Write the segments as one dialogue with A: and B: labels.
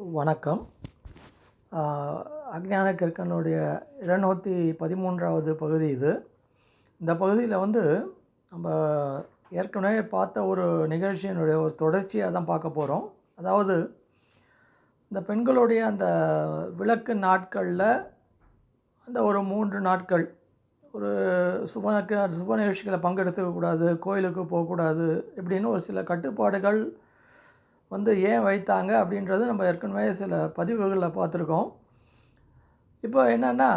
A: வணக்கம். அக்ஞான கிருக்கனுடைய இருநூற்றி பதிமூன்றாவது பகுதி இது. இந்த பகுதியில் வந்து நம்ம ஏற்கனவே பார்த்த ஒரு நிகழ்ச்சியினுடைய ஒரு தொடர்ச்சியாக தான் பார்க்க போகிறோம் அதாவது இந்த பெண்களுடைய அந்த விளக்கு நாட்களில் அந்த ஒரு மூன்று நாட்கள் ஒரு சுப சுப நிகழ்ச்சிகளை பங்கெடுத்துக்கக்கூடாது கோயிலுக்கு போகக்கூடாது இப்படின்னு ஒரு சில கட்டுப்பாடுகள் வந்து ஏன் வைத்தாங்க அப்படின்றது நம்ம ஏற்கனவே சில பதிவுகளில் பார்த்துருக்கோம். இப்போ என்னென்னா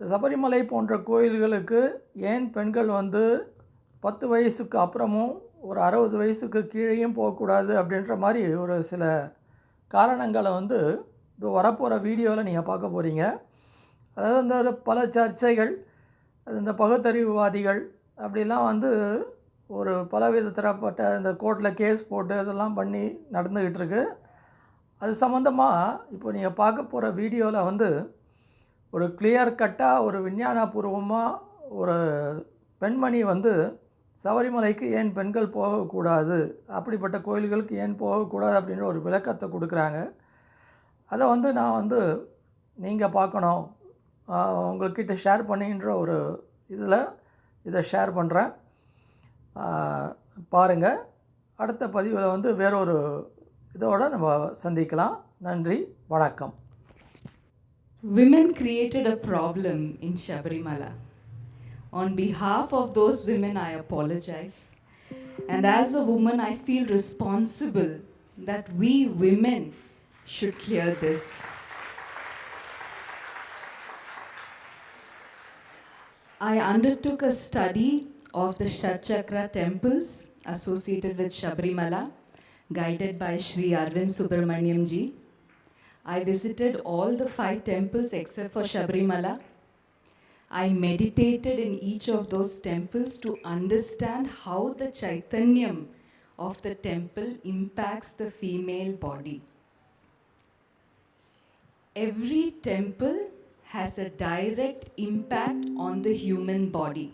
A: சபரிமலை போன்ற கோயில்களுக்கு ஏன் பெண்கள் வந்து பத்து வயசுக்கு அப்புறமும் ஒரு அறுபது வயசுக்கு கீழேயும் போகக்கூடாது அப்படின்ற மாதிரி ஒரு சில காரணங்களை வந்து இப்போ வரப்போகிற வீடியோவில் நீங்கள் பார்க்க போகிறீங்க அதாவது இந்த பல சர்ச்சைகள் அது இந்த பகுத்தறிவுவாதிகள் அப்படிலாம் வந்து ஒரு பலவித தரப்பட்ட இந்த கோர்ட்டில் கேஸ் போட்டு இதெல்லாம் பண்ணி நடந்துக்கிட்டு இருக்கு அது சம்மந்தமாக இப்போ நீங்கள் பார்க்க போகிற வீடியோவில் வந்து ஒரு கிளியர் கட்டாக ஒரு விஞ்ஞானபூர்வமாக ஒரு பெண்மணி வந்து சபரிமலைக்கு ஏன் பெண்கள் போகக்கூடாது? அப்படிப்பட்ட கோயில்களுக்கு ஏன் போகக்கூடாது? அப்படின்ற ஒரு விளக்கத்தை கொடுக்குறாங்க. அதை வந்து நான் வந்து நீங்கள் பார்க்கணும். உங்கள்கிட்ட ஷேர் பண்ணின்ற ஒரு இதில் இதை ஷேர் பண்ணுறேன் பாருங்கள் அடுத்த பதிவில் வந்து வேறொரு இதோடு நம்ம சந்திக்கலாம் நன்றி வணக்கம்
B: Women created a problem in Shabarimala. On behalf of those women, I apologize. And as a woman, I feel responsible that we women should clear this. I undertook a study of the Shatchakra temples associated with Shabarimala, guided by Sri Arvind Subramaniam ji. I visited all the five temples except for Shabarimala. I meditated in each of those temples to understand how the Chaitanyam of the temple impacts the female body. Every temple has a direct impact on the human body.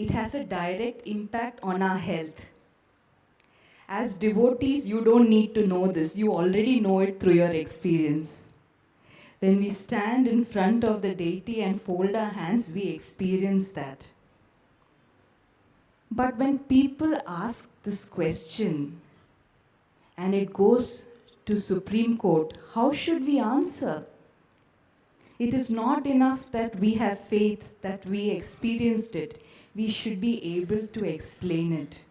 B: It has a direct impact on our health. As devotees, you don't need to know this. You already know it through your experience. When we stand in front of the deity and fold our hands, we experience that. But when people ask this question and it goes to Supreme Court, how should we answer? It is not enough that we have faith, that we experienced it. We should be able to explain it.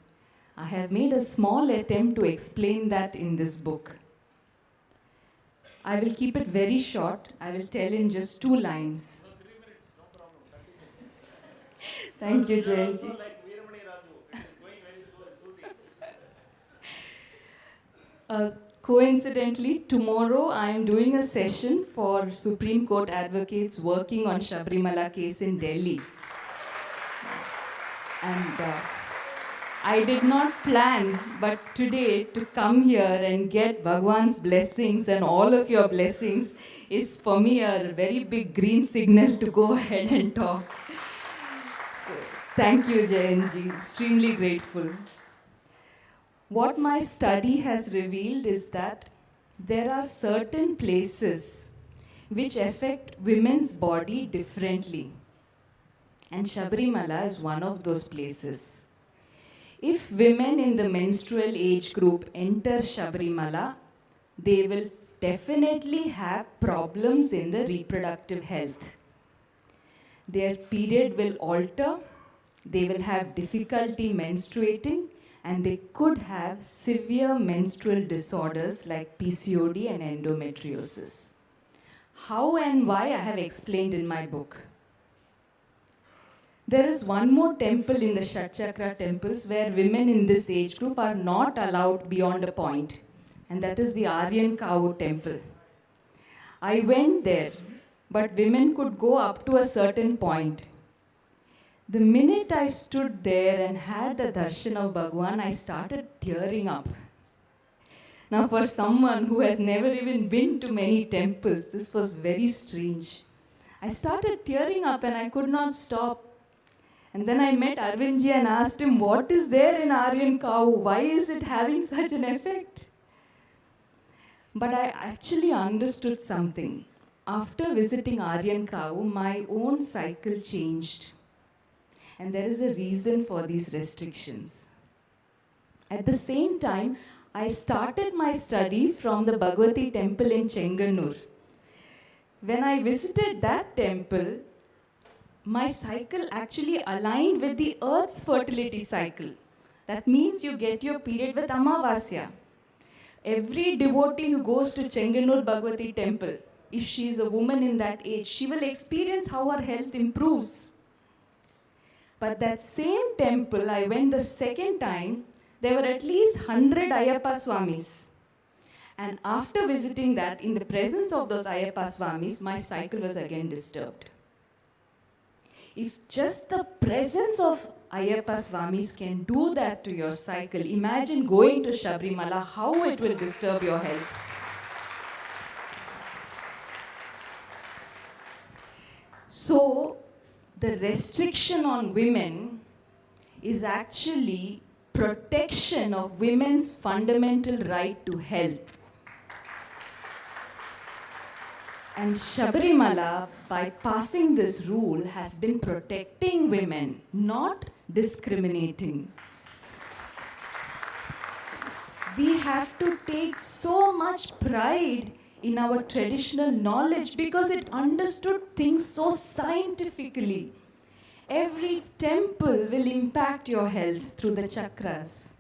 B: I have made a small attempt to explain that in this book. I will keep it very short. I will tell in just two lines. Thank you, Jayanji. Uh, coincidentally, tomorrow I am doing a session for Supreme Court advocates working on Shabrimala case in Delhi. And uh, I did not plan, but today to come here and get Bhagwan's blessings and all of your blessings is for me a very big green signal to go ahead and talk. Thank you, Jayanji. Extremely grateful. What my study has revealed is that there are certain places which affect women's body differently. And Shabrimala is one of those places. If women in the menstrual age group enter Shabrimala, they will definitely have problems in the reproductive health. Their period will alter, they will have difficulty menstruating, and they could have severe menstrual disorders like PCOD and endometriosis. How and why I have explained in my book. There is one more temple in the Shatchakra temples where women in this age group are not allowed beyond a point, and that is the Aryan Cow temple. I went there, but women could go up to a certain point. The minute I stood there and had the darshan of Bhagwan, I started tearing up. Now, for someone who has never even been to many temples, this was very strange. I started tearing up and I could not stop. And then I met Arvindji and asked him, What is there in Aryan cow? Why is it having such an effect? But I actually understood something. After visiting Aryan Cow, my own cycle changed. And there is a reason for these restrictions. At the same time, I started my study from the Bhagavati temple in Chenganur. When I visited that temple, my cycle actually aligned with the earth's fertility cycle. That means you get your period with Amavasya. Every devotee who goes to Chenganur Bhagavati temple, if she is a woman in that age, she will experience how her health improves. But that same temple, I went the second time, there were at least 100 Ayappa Swamis. And after visiting that, in the presence of those Ayappa Swamis, my cycle was again disturbed. If just the presence of Ayappa Swamis can do that to your cycle, imagine going to Shabrimala, how it will disturb your health. So, the restriction on women is actually protection of women's fundamental right to health. And Shabarimala, by passing this rule, has been protecting women, not discriminating. We have to take so much pride in our traditional knowledge because it understood things so scientifically. Every temple will impact your health through the chakras.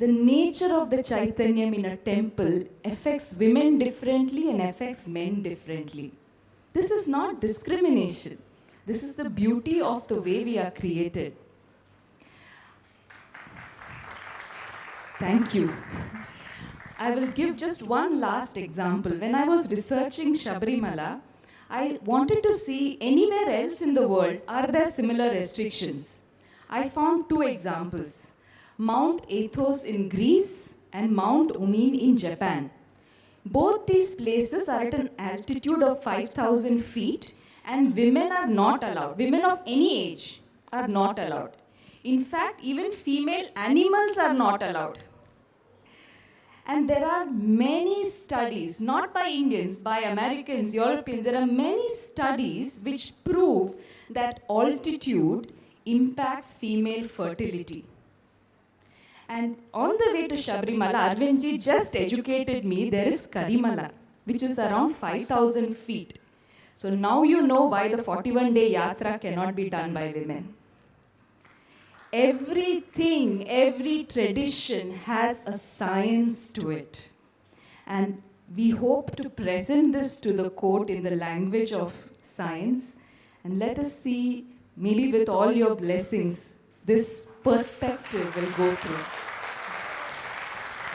B: The nature of the Chaitanyam in a temple affects women differently and affects men differently. This is not discrimination. This is the beauty of the way we are created. Thank you. I will give just one last example. When I was researching Shabarimala, I wanted to see anywhere else in the world are there similar restrictions. I found two examples Mount Athos in Greece and Mount Umin in Japan. Both these places are at an altitude of 5,000 feet, and women are not allowed. Women of any age are not allowed. In fact, even female animals are not allowed. And there are many studies, not by Indians, by Americans, Europeans, there are many studies which prove that altitude impacts female fertility. And on the way to Shabrimala, Arvindji just educated me there is Karimala, which is around 5,000 feet. So now you know why the 41 day yatra cannot be done by women. Everything, every tradition has a science to it. And we hope to present this to the court in the language of science. And let us see, maybe with all your blessings, this perspective will go through.